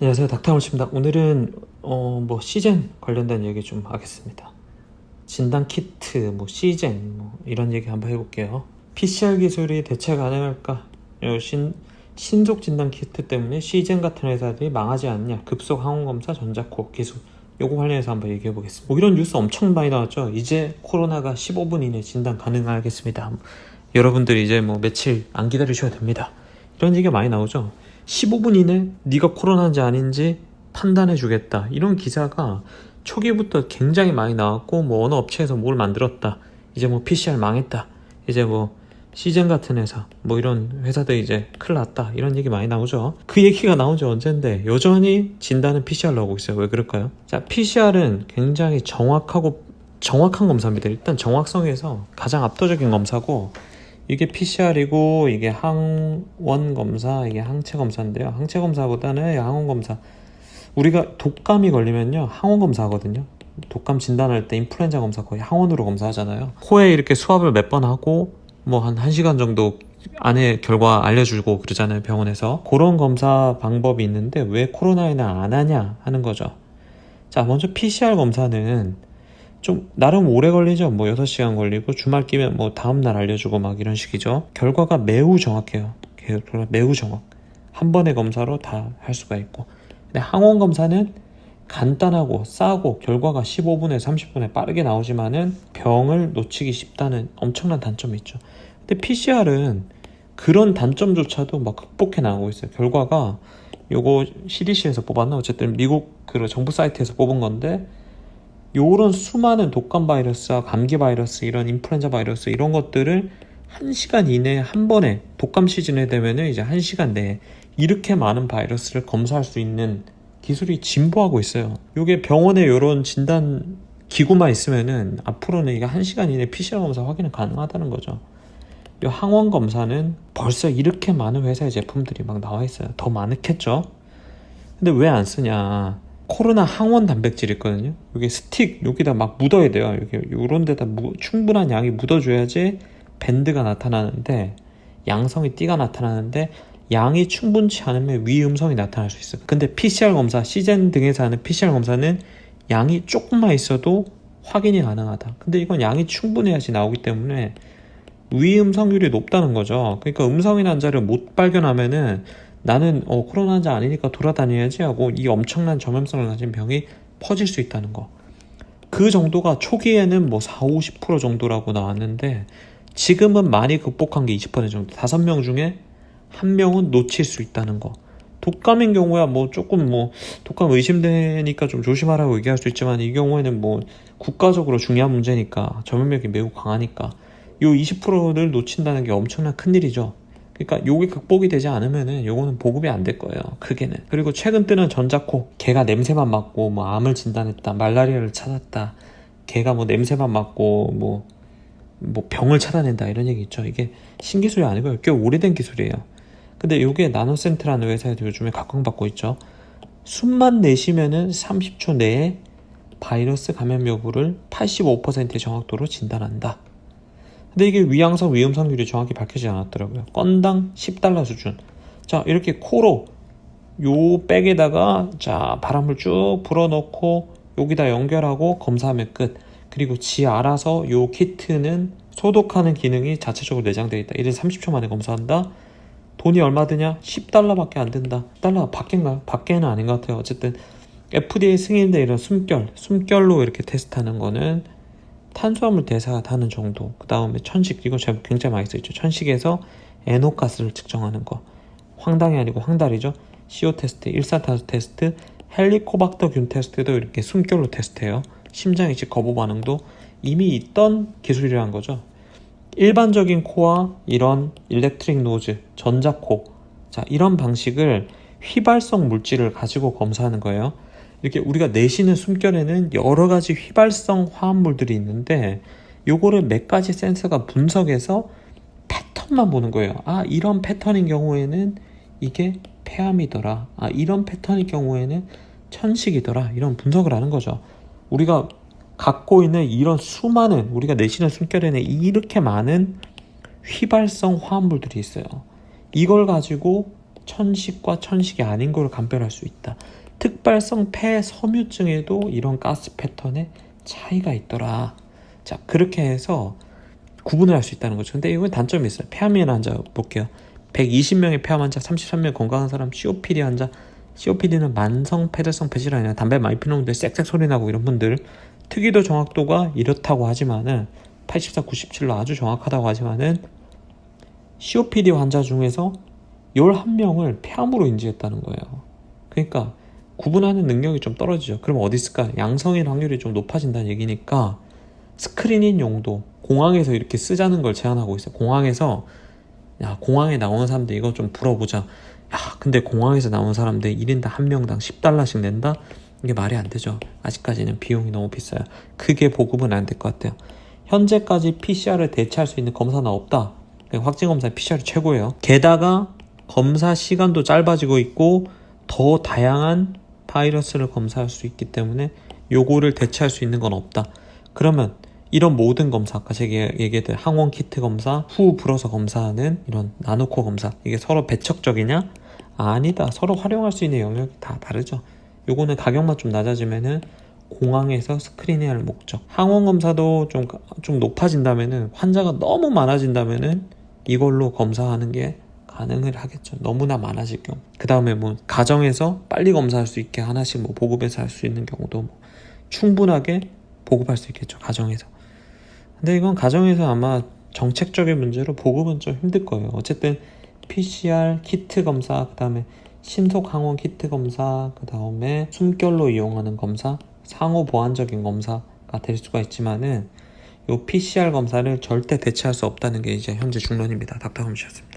안녕하세요 닥터홀씨입니다. 오늘은 어, 뭐 시젠 관련된 얘기 좀 하겠습니다. 진단 키트 뭐 시젠 뭐 이런 얘기 한번 해볼게요. PCR 기술이 대체 가능할까? 요 신, 신속 진단 키트 때문에 시젠 같은 회사들이 망하지 않냐? 급속 항원검사 전자코 기술. 요거 관련해서 한번 얘기해 보겠습니다. 뭐 이런 뉴스 엄청 많이 나왔죠? 이제 코로나가 15분 이내 진단 가능하겠습니다. 여러분들이 이제 뭐 며칠 안 기다리셔도 됩니다. 이런 얘기가 많이 나오죠 15분 이내 네가 코로나인지 아닌지 판단해 주겠다. 이런 기사가 초기부터 굉장히 많이 나왔고 뭐 어느 업체에서 뭘 만들었다. 이제 뭐 PCR 망했다. 이제 뭐 시젠 같은 회사 뭐 이런 회사들 이제 큰일 났다. 이런 얘기 많이 나오죠. 그 얘기가 나온 지 언젠데 여전히 진단은 PCR로 하고 있어요. 왜 그럴까요? 자 PCR은 굉장히 정확하고 정확한 검사입니다. 일단 정확성에서 가장 압도적인 검사고 이게 PCR이고 이게 항원 검사, 이게 항체 검사인데요. 항체 검사보다는 항원 검사. 우리가 독감이 걸리면요, 항원 검사 하거든요. 독감 진단할 때 인플루엔자 검사 거의 항원으로 검사하잖아요. 코에 이렇게 수압을 몇 번 하고 뭐 한 1시간 정도 안에 결과 알려주고 그러잖아요, 병원에서. 그런 검사 방법이 있는데 왜 코로나에는 안 하냐 하는 거죠. 자, 먼저 PCR 검사는 좀 나름 오래 걸리죠. 뭐 6시간 걸리고 주말 끼면 뭐 다음날 알려주고 막 이런 식이죠. 결과가 매우 정확해요. 결과가 매우 정확. 한 번의 검사로 다 할 수가 있고. 근데 항원 검사는 간단하고 싸고 결과가 15분에 30분에 빠르게 나오지만은 병을 놓치기 쉽다는 엄청난 단점이 있죠. 근데 PCR은 그런 단점조차도 막 극복해 나가고 있어요. 결과가 요거 CDC에서 뽑았나 어쨌든 미국 그 정부 사이트에서 뽑은 건데 요런 수많은 독감 바이러스와 감기 바이러스 이런 인플루엔자 바이러스 이런 것들을 한 시간 이내에 한 번에 독감 시즌에 되면은 이제 한 시간 내에 이렇게 많은 바이러스를 검사할 수 있는 기술이 진보하고 있어요. 요게 병원에 요런 진단 기구만 있으면은 앞으로는 이게 한 시간 이내 PCR 검사 확인이 가능하다는 거죠. 요 항원 검사는 벌써 이렇게 많은 회사의 제품들이 막 나와 있어요. 더 많겠죠? 근데 왜 안 쓰냐? 코로나 항원 단백질 있거든요. 여기 스틱 여기다 막 묻어야 돼요. 여기 요런 데다 무, 충분한 양이 묻어줘야지 밴드가 나타나는데 양성이 띠가 나타나는데 양이 충분치 않으면 위음성이 나타날 수 있어요. 근데 PCR 검사, 시젠 등에서 하는 PCR 검사는 양이 조금만 있어도 확인이 가능하다. 근데 이건 양이 충분해야지 나오기 때문에 위음성률이 높다는 거죠. 그러니까 음성인 환자를 못 발견하면은 나는 어, 코로나 환자 아니니까 돌아다녀야지 하고 이 엄청난 전염성을 가진 병이 퍼질 수 있다는 거. 그 정도가 초기에는 뭐 4, 50% 정도라고 나왔는데 지금은 많이 극복한 게 20% 정도. 5명 중에 한 명은 놓칠 수 있다는 거. 독감인 경우야 뭐 조금 뭐 독감 의심되니까 좀 조심하라고 얘기할 수 있지만 이 경우에는 뭐 국가적으로 중요한 문제니까 전염력이 매우 강하니까 요 20%를 놓친다는 게 엄청난 큰일이죠. 그러니까 요게 극복이 되지 않으면은 요거는 보급이 안 될 거예요. 크게는. 그리고 최근 뜨는 전자코 개가 냄새만 맡고 뭐 암을 진단했다, 말라리아를 찾았다, 개가 뭐 냄새만 맡고 뭐뭐 병을 찾아낸다 이런 얘기 있죠. 이게 신기술이 아니고요. 꽤 오래된 기술이에요. 근데 요게 나노센트라는 회사에도 요즘에 각광받고 있죠. 숨만 내쉬면은 30초 내에 바이러스 감염 여부를 85%의 정확도로 진단한다. 근데 이게 위양성 위험성률이 정확히 밝혀지지 않았더라고요. 건당 10달러 수준. 자, 이렇게 코로 요 백에다가 자, 바람을 쭉 불어넣고 여기다 연결하고 검사하면 끝. 그리고 지 알아서 요 키트는 소독하는 기능이 자체적으로 내장되어 있다. 이래 30초 만에 검사한다. 돈이 얼마 드냐? 10달러밖에 안 된다. 달러 밖인가요? 밖에는 아닌 것 같아요. 어쨌든 FDA 승인된 이런 숨결, 숨결로 이렇게 테스트하는 거는 탄수화물 대사하는 정도. 그 다음에 천식 이거 제가 굉장히 많이 쓰죠. 천식에서 에노가스를 측정하는 거. 황당이 아니고 황달이죠. CO 테스트, 일산탄소 테스트, 헬리코박터균 테스트도 이렇게 숨결로 테스트해요. 심장 이식 거부 반응도 이미 있던 기술이라는 거죠. 일반적인 코와 이런 일렉트릭 노즈, 전자코, 자 이런 방식을 휘발성 물질을 가지고 검사하는 거예요. 이렇게 우리가 내쉬는 숨결에는 여러 가지 휘발성 화합물들이 있는데 요거를 몇 가지 센서가 분석해서 패턴만 보는 거예요. 아 이런 패턴인 경우에는 이게 폐암이더라. 아 이런 패턴일 경우에는 천식이더라. 이런 분석을 하는 거죠. 우리가 갖고 있는 이런 수많은 우리가 내쉬는 숨결에는 이렇게 많은 휘발성 화합물들이 있어요. 이걸 가지고 천식과 천식이 아닌 걸 감별할 수 있다. 특발성 폐 섬유증에도 이런 가스 패턴의 차이가 있더라. 자, 그렇게 해서 구분을 할 수 있다는 거죠. 근데 이건 단점이 있어요. 폐암인 환자 볼게요. 120명의 폐암 환자, 33명 건강한 사람, COPD 환자. COPD는 만성 폐쇄성 폐질환이야. 담배 많이 피는 분들 쌕쌕 소리 나고 이런 분들 특이도 정확도가 이렇다고 하지만은 84, 97로 아주 정확하다고 하지만은 COPD 환자 중에서 11명을 폐암으로 인지했다는 거예요. 그러니까 구분하는 능력이 좀 떨어지죠. 그럼 어디 있을까? 양성인 확률이 좀 높아진다는 얘기니까 스크리닝 용도 공항에서 이렇게 쓰자는 걸 제안하고 있어요. 공항에서 야 공항에 나오는 사람들 이거 좀 물어보자. 야 근데 공항에서 나오는 사람들 1인당 한 명당 10달러씩 낸다? 이게 말이 안 되죠. 아직까지는 비용이 너무 비싸요. 크게 보급은 안 될 것 같아요. 현재까지 PCR을 대체할 수 있는 검사는 없다. 확진 검사 PCR 이 최고예요. 게다가 검사 시간도 짧아지고 있고 더 다양한 바이러스를 검사할 수 있기 때문에 요거를 대체할 수 있는 건 없다. 그러면 이런 모든 검사, 아까 제가 얘기했던 항원 키트 검사, 후 불어서 검사하는 이런 나노코 검사, 이게 서로 배척적이냐? 아니다. 서로 활용할 수 있는 영역이 다 다르죠. 요거는 가격만 좀 낮아지면은 공항에서 스크린해야 할 목적. 항원 검사도 좀, 좀 높아진다면은 환자가 너무 많아진다면은 이걸로 검사하는 게 가능을 하겠죠. 너무나 많아질 경우. 그 다음에 뭐 가정에서 빨리 검사할 수 있게 하나씩 뭐 보급해서 할 수 있는 경우도 뭐 충분하게 보급할 수 있겠죠. 가정에서. 근데 이건 가정에서 아마 정책적인 문제로 보급은 좀 힘들 거예요. 어쨌든 PCR 키트 검사, 그 다음에 심속 항원 키트 검사, 그 다음에 숨결로 이용하는 검사, 상호 보완적인 검사가 될 수가 있지만은 이 PCR 검사를 절대 대체할 수 없다는 게 이제 현재 중론입니다. 답답함이셨습니다.